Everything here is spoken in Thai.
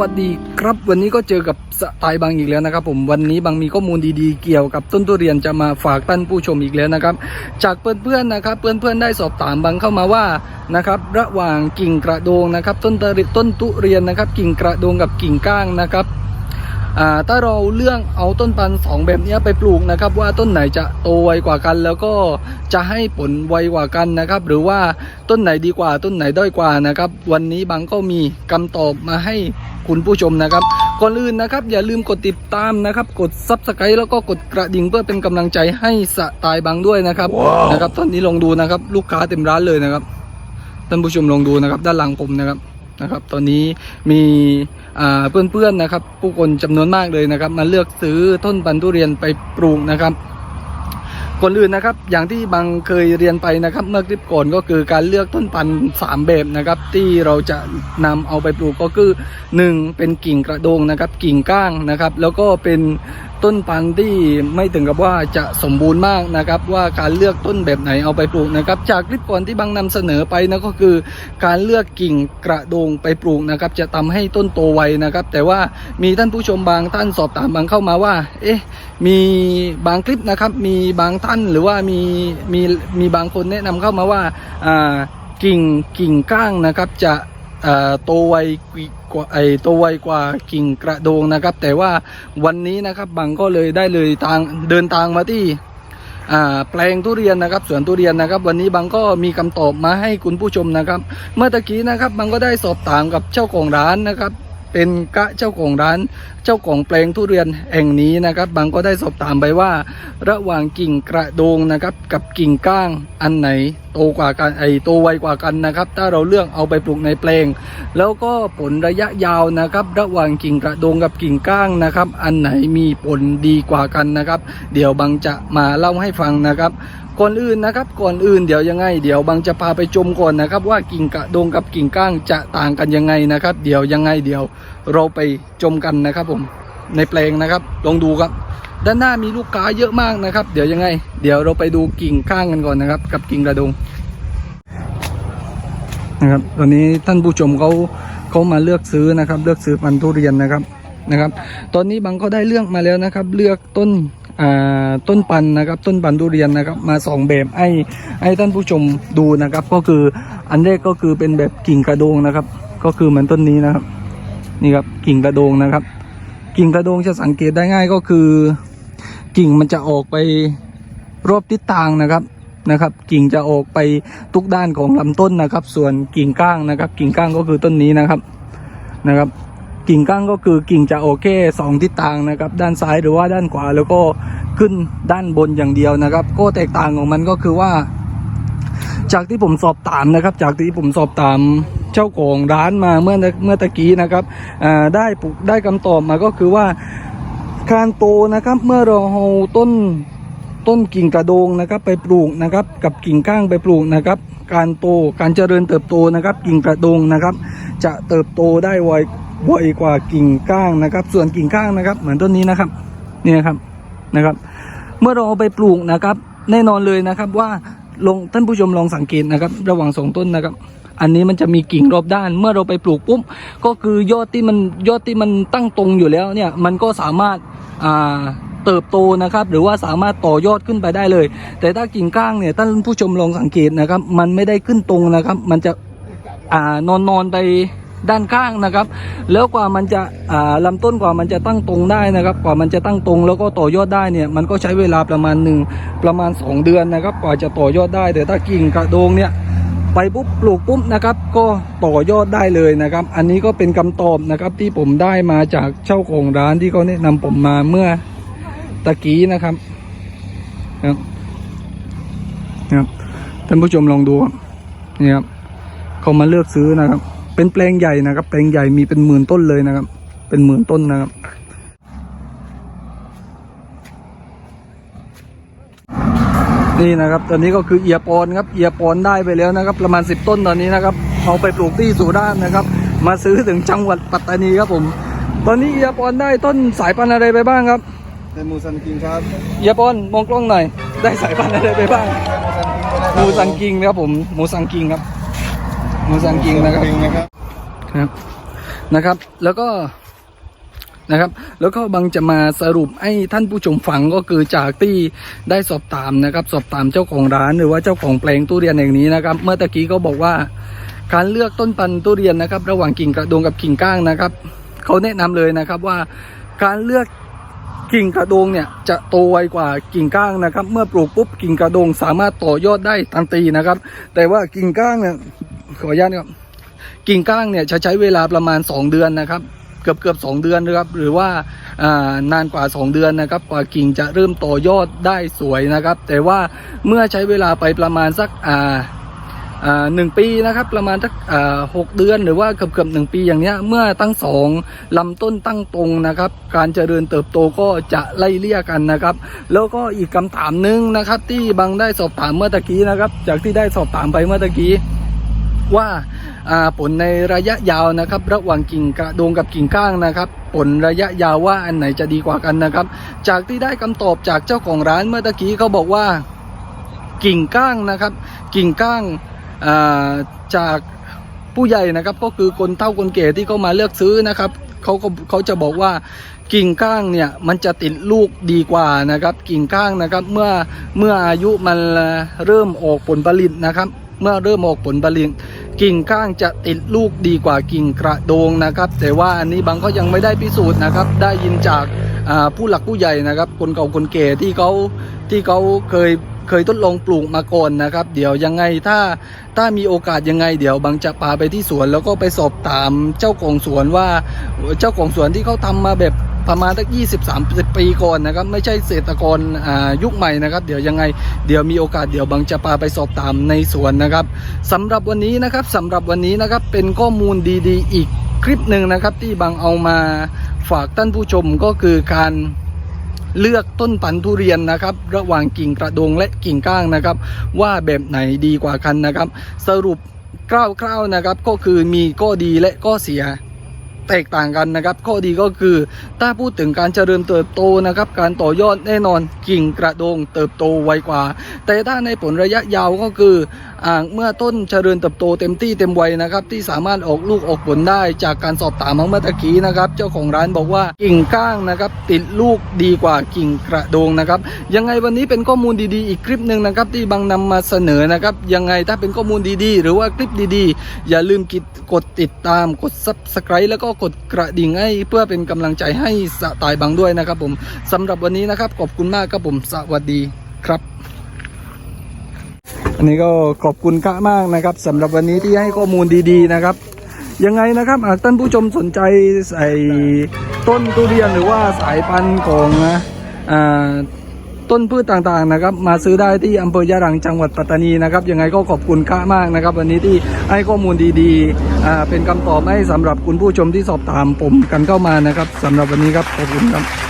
วัสดีครับวันนี้ก็เจอกับสไตล์บางอีกแล้วนะครับ ผมวันนี้บางมีข้อมูลดีๆเกี่ยวกับต้นทุเรียนจะมาฝากท่านผู้ชมอีกแล้วนะครับ จากเพื่อนๆนะครับ เพื่อนๆได้สอบถามบางเข้ามาว่านะครับระหว่างกิ่งกระโดงนะครับ ต้นตะริต้นทุเรียนนะครับ กิ่งกระโดงกับกิ่งก้างนะครับ ถ้าเราเลือกเอาต้นพันธุ์สองแบบเนี้ยไปปลูกนะครับ ว่าต้นไหนจะโตไวกว่ากัน แล้วก็จะให้ผลไวกว่ากันนะครับ หรือว่าต้นไหนดีกว่าต้นไหนด้อยกว่านะครับ วันนี้บางก็มีคำตอบมาให้คุณผู้ชมนะครับก่อนอื่นนะครับ อย่าลืมกดติดตามนะครับ กดซับสไครต์แล้วก็กดกระดิ่งเพื่อเป็นกำลังใจให้สไตล์บางด้วยนะครับนะครับตอนนี้ลองดูนะครับ ลูกค้าเต็มร้านเลยนะครับท่านผู้ชมลองดูนะครับ ด้านหลังผมนะครับ นะครับ ตอนนี้มีอ่าเพื่อนๆนะครับ ผู้คนจำนวนมากเลยนะครับ มาเลือกซื้อต้นพันธุ์ทุเรียนไปปลูกนะครับก่อนอื่นนะครับอย่างที่บางเคยเรียนไปนะครับ เมื่อคลิปก่อนก็คือการเลือกต้นพันธุ์สามแบบนะครับ ที่เราจะนำเอาไปปลูกก็คือหนึ่งเป็นกิ่งกระโดงนะครับ กิ่งก้างนะครับ แล้วก็เป็นต้นพันธุ์ที่ไม่ถึงกับว่าจะสมบูรณ์มากนะครับ ว่าการเลือกต้นแบบไหนเอาไปปลูกนะครับ จากคลิปก่อนที่บางนำเสนอไปนะก็คือ การเลือกกิ่งกระโดงไปปลูกนะครับ จะทำให้ต้นโตไวนะครับ แต่ว่ามีท่านผู้ชมบางท่านสอบถามบางเข้ามาว่า เอ๊ะมีบางคลิปนะครับ มีบางท่านหรือว่ามีมีมีบางคนแนะนำเข้ามาว่าอ่ากิ่งกิ่งก้างนะครับจะ โตไวกว่าไอโตไวกว่ากิ่งกระโดงนะครับ แต่ว่าวันนี้นะครับบางก็เลยได้เลยทางเดินทางมาที่แปลงทุเรียนนะครับสวนทุเรียนนะครับ วันนี้บางก็มีคำตอบมาให้คุณผู้ชมนะครับ เมื่อตะกี้นะครับบางก็ได้สอบถามกับเจ้าของร้านนะครับ เป็นกะเจ้าของร้านเจ้าของแปลงทุเรียนแห่งนี้นะครับ บางก็ได้สอบถามไปว่า ระหว่างกิ่งกระโดงนะครับ กับกิ่งก้างอันไหนโตกว่ากันไอโตไวกว่ากันนะครับ ถ้าเราเลือกเอาไปปลูกในแปลง แล้วก็ผลระยะยาวนะครับ ระหว่างกิ่งกระโดงกับกิ่งก้างนะครับ อันไหนมีผลดีกว่ากันนะครับ เดี๋ยวบางจะมาเล่าให้ฟังนะครับ ก่อนอื่นนะครับก่อนอื่นเดี๋ยวยังไง เดี๋ยวบางจะพาไปชมก่อนนะครับ ว่ากิ่งกระโดงกับกิ่งก้างจะต่างกันยังไงนะครับ เดี๋ยวยังไงเดี๋ยวเราไปชมกันนะครับผมในแปลงนะครับลองดูครับ ด้านหน้ามีลูกค้าเยอะมากนะครับ เดี๋ยวยังไง เดี๋ยวเราไปดูกิ่งข้างกันก่อนนะครับ กับกิ่งกระโดงนะครับตอนนี้ท่านผู้ชมเขาเขามาเลือกซื้อนะครับ เลือกซื้อพันธุเรียนนะครับนะครับ ตอนนี้บางก็ได้เลือกมาแล้วนะครับ เลือกต้น ต้นปันนะครับต้นปันทุเรียนนะครับมาสองแบบให้ให้ท่านผู้ชมดูนะครับ ก็คืออันแรกก็คือเป็นแบบกิ่งกระโดงนะครับ ก็คือเหมือนต้นนี้นะครับ นี่ครับกิ่งกระโดงนะครับ กิ่งกระโดงจะสังเกตได้ง่ายก็คือ กิ่งมันจะออกไปรอบทิศทางนะครับนะครับ กิ่งจะออกไปทุกด้านของลำต้นนะครับ ส่วนกิ่งก้างนะครับ กิ่งก้างก็คือต้นนี้นะครับนะครับ กิ่งก้างก็คือกิ่งจะโอเคสองทิศทางนะครับ ด้านซ้ายหรือว่าด้านขวาแล้วก็ขึ้นด้านบนอย่างเดียวนะครับ ก็แตกต่างของมันก็คือว่า จากที่ผมสอบถามนะครับ จากที่ผมสอบถามเจ้าของร้านมาเมื่อเมื่อตะกี้นะครับได้ปุได้คำตอบมาก็คือว่าการโตนะครับเมื่อเราเอาต้นต้นกิ่งกระโดงนะครับไปปลูกนะครับ กับกิ่งก้างไปปลูกนะครับ การโตการเจริญเติบโตนะครับ กิ่งกระโดงนะครับ จะเติบโตได้ไว ไวกว่ากิ่งก้างนะครับ ส่วนกิ่งก้างนะครับ เหมือนต้นนี้นะครับนี่นะครับนะครับ เมื่อเราเอาไปปลูกนะครับ แน่นอนเลยนะครับว่าลงท่านผู้ชมลองสังเกตนะครับ ระหว่างสองต้นนะครับ อันนี้มันจะมีกิ่งรอบด้าน เมื่อเราไปปลูกปุ๊บก็คือยอดที่มันยอดที่มันตั้งตรงอยู่แล้วเนี่ยมันก็สามารถอ่าเติบโตนะครับ หรือว่าสามารถต่อยอดขึ้นไปได้เลย แต่ถ้ากิ่งก้างเนี่ยท่านผู้ชมลองสังเกตนะครับ มันไม่ได้ขึ้นตรงนะครับ มันจะอ่านอนนอนไป ด้านข้างนะครับ แล้วกว่ามันจะอ่าลำต้นกว่ามันจะตั้งตรงได้นะครับ กว่ามันจะตั้งตรงแล้วก็ต่อยอดได้เนี่ยมันก็ใช้เวลาประมาณหนึ่งประมาณ 2 เดือนนะครับ กว่าจะต่อยอดได้ แต่ถ้ากิ่งกระโดงเนี่ยไปปุ๊บปลูกปุ๊บนะครับ ก็ต่อยอดได้เลยนะครับ อันนี้ก็เป็นคำตอบนะครับที่ผมได้มาจากเจ้าของร้านที่เขาแนะนำผมมาเมื่อตะกี้นะครับครับครับท่านผู้ชมลองดูนี่ครับเขามาเลือกซื้อนะครับ เป็นแปลงใหญ่นะครับ แปลงใหญ่มีเป็นหมื่นต้นเลยนะครับ เป็นหมื่นต้นนะครับนี่นะครับตอนนี้ก็คือเอียปอนครับเอียปอนได้ไปแล้วนะครับ ประมาณ 10 ต้นตอนนี้นะครับเอาไปปลูกที่สุราษฎร์นะครับ มาซื้อถึงจังหวัดปัตตานีครับผม ตอนนี้เอียปอนได้ต้นสายพันธุ์อะไรไปบ้างครับเป็นมูซันกิงครับเอียปอนมองกล้องหน่อยได้สายพันธุ์อะไรไปบ้างมูซังกิงนะครับผมมูซังกิงครับ มูซังกิงนะครับกิงนะครับนะครับ แล้วก็นะครับ แล้วก็บางจะมาสรุปให้ท่านผู้ชมฟังก็คือจากที่ได้สอบถามนะครับ สอบถามเจ้าของร้านหรือว่าเจ้าของแปลงทุเรียนแห่งนี้นะครับ เมื่อตะกี้ก็บอกว่าการเลือกต้นพันธุ์ทุเรียนนะครับ ระหว่างกิ่งกระโดงกับกิ่งก้างนะครับเขาแนะนำเลยนะครับว่าการเลือกกิ่งกระโดงเนี่ยจะโตไวกว่ากิ่งก้างนะครับ เมื่อปลูกปุ๊บกิ่งกระโดงสามารถต่อยอดได้ทันทีนะครับ แต่ว่ากิ่งก้างเนี่ย ขออนุญาตครับกิ่งก้างเนี่ยจะใช้เวลาประมาณ 2 เดือนนะครับ เกือบเกือบสองเดือนนะครับหรือว่าานานกว่า 2 เดือนนะครับ กว่ากิ่งจะเริ่มต่อยอดได้สวยนะครับ แต่ว่าเมื่อใช้เวลาไปประมาณสักหนึ่งปีนะครับประมาณสักหกเดือนหรือว่าเกือบเกือบหนึ่งปีอย่างเนี้ยเมื่อตั้งสองลำต้นตั้งตรงนะครับ การเจริญเติบโตก็จะไล่เลี่ยกันนะครับ แล้วก็อีกคำถามหนึ่งนะครับ ที่บางได้สอบถามเมื่อตะกี้นะครับ จากที่ได้สอบถามไปเมื่อตะกี้ ว่าผลในระยะยาวนะครับ ระหว่างกิ่งกระโดงกับกิ่งก้างนะครับผลระยะยาวว่าอันไหนจะดีกว่ากันนะครับ จากที่ได้คำตอบจากเจ้าของร้านเมื่อตะกี้เขาบอกว่ากิ่งก้างนะครับ กิ่งก้างาจากผู้ใหญ่นะครับ ก็คือคนเฒ่าคนแก่ที่เขามาเลือกซื้อนะครับเขาก็เขาจะบอกว่ากิ่งก้างเนี่ยมันจะติดลูกดีกว่านะครับ กิ่งก้างนะครับเมื่อเมื่ออายุมันเริ่มออกผลผลิตนะครับ เมื่อเริ่มออกผลผลิต กิ่งก้างจะติดลูกดีกว่ากิ่งกระโดงนะครับ แต่ว่าอันนี้บางก็ยังไม่ได้พิสูจน์นะครับ ได้ยินจากผู้หลักผู้ใหญ่นะครับ คนเก่าคนแก่ที่เขาที่เขาเคยเคยทดลองปลูกมาก่อนนะครับ เดี๋ยวยังไงถ้าถ้ามีโอกาสยังไง เดี๋ยวบางจะพาไปที่สวน แล้วก็ไปสอบถามเจ้าของสวนว่าเจ้าของสวนที่เขาทำมาแบบ ประมาณสักยี่สิบสามสิบปีก่อนนะครับ ไม่ใช่เกษตรกรยุคใหม่นะครับ เดี๋ยวยังไงเดี๋ยวมีโอกาสเดี๋ยวบางจะพาไปสอบถามในสวนนะครับสำหรับวันนี้นะครับสำหรับวันนี้นะครับเป็นข้อมูลดีๆ อีกคลิปหนึ่งนะครับ ที่บางเอามาฝากท่านผู้ชมก็คือการเลือกต้นพันธุ์ทุเรียนนะครับ ระหว่างกิ่งกระโดงและกิ่งก้างนะครับ ว่าแบบไหนดีกว่ากันนะครับ สรุปคร่าวๆนะครับก็คือมีข้อดีและข้อเสีย แตกต่างกันนะครับ ข้อดีก็คือ ถ้าพูดถึงการเจริญเติบโตนะครับ การต่อยอดแน่นอนกิ่งกระโดงเติบโตไวกว่า แต่ถ้าในผลระยะยาวก็คืออ่าเมื่อต้นเจริญเติบโตเต็มที่เต็มวัยนะครับ ที่สามารถออกลูกออกผลได้จากการสอบถามของเมื่อตะกี้นะครับ เจ้าของร้านบอกว่ากิ่งก้างนะครับ ติดลูกดีกว่ากิ่งกระโดงนะครับ ยังไงวันนี้เป็นข้อมูลดีๆ อีกคลิปหนึ่งนะครับ ที่บางนำมาเสนอนะครับ ยังไงถ้าเป็นข้อมูลดีๆ หรือว่าคลิปดีๆ อย่าลืมกดกดติดตามกด subscribe แล้วก็กดกระดิ่งให้เพื่อเป็นกำลังใจให้สไตล์บางด้วยนะครับ ผมสำหรับวันนี้นะครับขอบคุณมากครับผมสวัสดีครับ อันนี้ก็ขอบคุณค่ามากนะครับสำหรับวันนี้ที่ให้ข้อมูลดีๆนะครับ ยังไงนะครับหากท่านผู้ชมสนใจใส่ต้นทุเรียนหรือว่าสายพันธุ์ของอ่าต้นพืชต่างๆนะครับ มาซื้อได้ที่อำเภอยะรังจังหวัดปัตตานีนะครับ ยังไงก็ขอบคุณค่ามากนะครับ วันนี้ที่ให้ข้อมูลดีๆเป็นคำตอบให้สำหรับคุณผู้ชมที่สอบถามผมกันเข้ามานะครับสำหรับวันนี้ครับขอบคุณครับ